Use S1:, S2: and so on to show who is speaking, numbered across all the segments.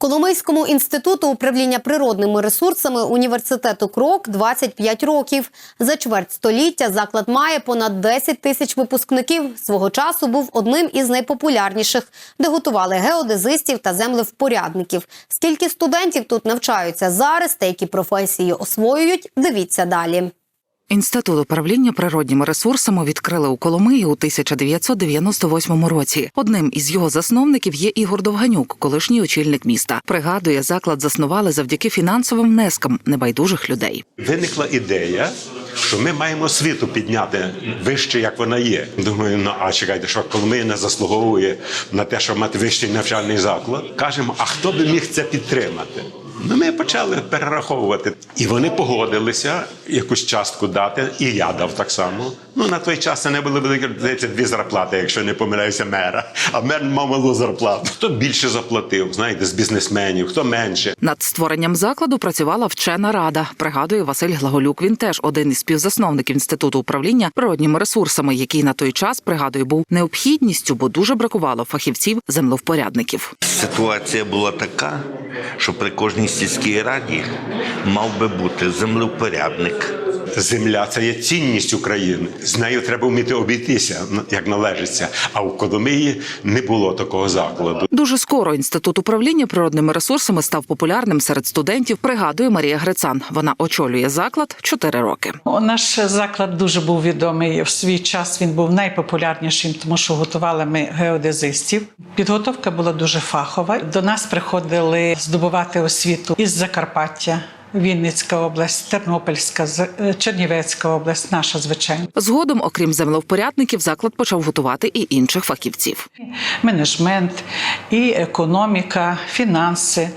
S1: Коломийському інституту управління природними ресурсами університету Крок 25 років. За чверть століття заклад має понад 10 тисяч випускників. Свого часу був одним із найпопулярніших, де готували геодезистів та землевпорядників. Скільки студентів тут навчаються зараз та які професії освоюють, дивіться далі.
S2: Інститут управління природніми ресурсами відкрили у Коломиї у 1998 році. Одним із його засновників є Ігор Довганюк, колишній очільник міста. Пригадує, заклад заснували завдяки фінансовим внескам небайдужих людей.
S3: Виникла ідея, що ми маємо світу підняти вище, як вона є. Думаю, ну а чекайте, що Коломия не заслуговує на те, щоб мати вищий навчальний заклад. Кажемо, а хто би міг це підтримати? Ну, ми почали перераховувати, і вони погодилися якусь частку дати, і я дав так само. Ну на той час це не були великі здається, дві зарплати, якщо не помиляюся, мера. А мер мав малу зарплату. Хто більше заплатив, знаєте, з бізнесменів, хто менше.
S2: Над створенням закладу працювала вчена рада. Пригадує Василь Глаголюк. Він теж один із співзасновників інституту управління природніми ресурсами, який на той час пригадує був необхідністю, бо дуже бракувало фахівців землевпорядників.
S4: Ситуація була така, що при кожній сільській раді мав би бути землевпорядник.
S3: Земля це є цінність України. З нею треба вміти обійтися, як належиться. А в Коломиї не було такого закладу.
S2: Дуже скоро інститут управління природними ресурсами став популярним серед студентів. Пригадує Марія Грицан. Вона очолює заклад чотири роки.
S5: Наш заклад дуже був відомий в свій час. Він був найпопулярнішим, тому що готували ми геодезистів. Підготовка була дуже фахова. До нас приходили здобувати освіту із Закарпаття. Вінницька область, Тернопільська, е, Чернівецька область, наша звичайно.
S2: Згодом, окрім землевпорядників, заклад почав готувати і інших фахівців.
S5: Менеджмент, і економіка, фінанси,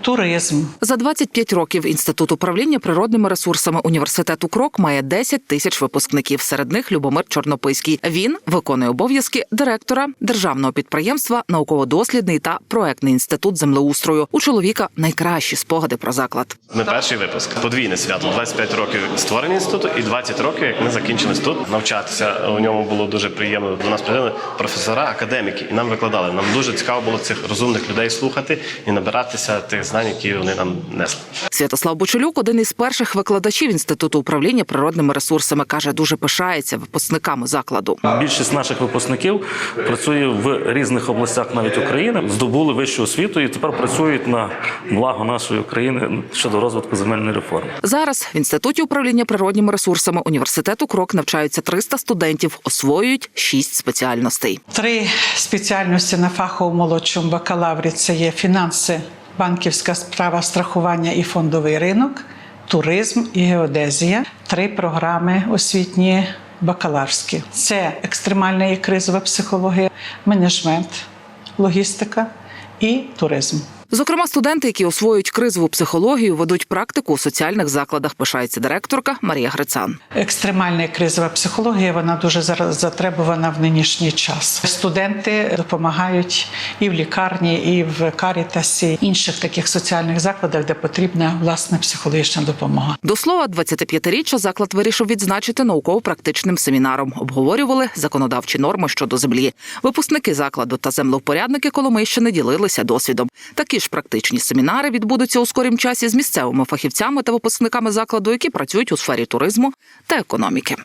S5: туризм.
S2: За 25 років інститут управління природними ресурсами університету Крок має 10 тисяч випускників. Серед них Любомир Чорнописький. Він виконує обов'язки директора державного підприємства, науково-дослідний та проектний інститут землеустрою. У чоловіка найкращі спогади про заклад.
S6: Ми перший випуск. Подвійне свято. 25 років створення інституту і 20 років, як ми закінчили інститут. Навчатися у ньому було дуже приємно. До нас приїхали професора, академіки, і нам викладали. Нам дуже цікаво було цих розумних людей слухати і набиратися тих знань, які вони нам несли.
S2: Святослав Бочелюк, один із перших викладачів інституту управління природними ресурсами, каже, дуже пишається випускниками закладу.
S7: Більшість наших випускників працює в різних областях навіть України, здобули вищу освіту і тепер працюють на благо нашої України щодо розвитку земельної реформи.
S2: Зараз в інституті управління природніми ресурсами університету Крок навчаються 300 студентів, освоюють 6 спеціальностей.
S5: Три спеціальності на фаховому молодшому бакалаврі це є фінанси, банківська справа, страхування і фондовий ринок, туризм і геодезія. Три програми освітні бакалаврські. Це екстремальна і кризова психологія, менеджмент, логістика і туризм.
S2: Зокрема, студенти, які освоюють кризову психологію, ведуть практику у соціальних закладах. Пишається директорка Марія Грицан.
S5: Екстремальна кризова психологія вона дуже зараз затребувана в нинішній час. Студенти допомагають і в лікарні, і в карітасі, інших таких соціальних закладах, де потрібна власне психологічна допомога.
S2: До слова, 25-річчя заклад вирішив відзначити науково-практичним семінаром. Обговорювали законодавчі норми щодо землі. Випускники закладу та землевпорядники Коломийщини ділилися досвідом. Такі ж практичні семінари відбудуться у скорім часі з місцевими фахівцями та випускниками закладу, які працюють у сфері туризму та економіки.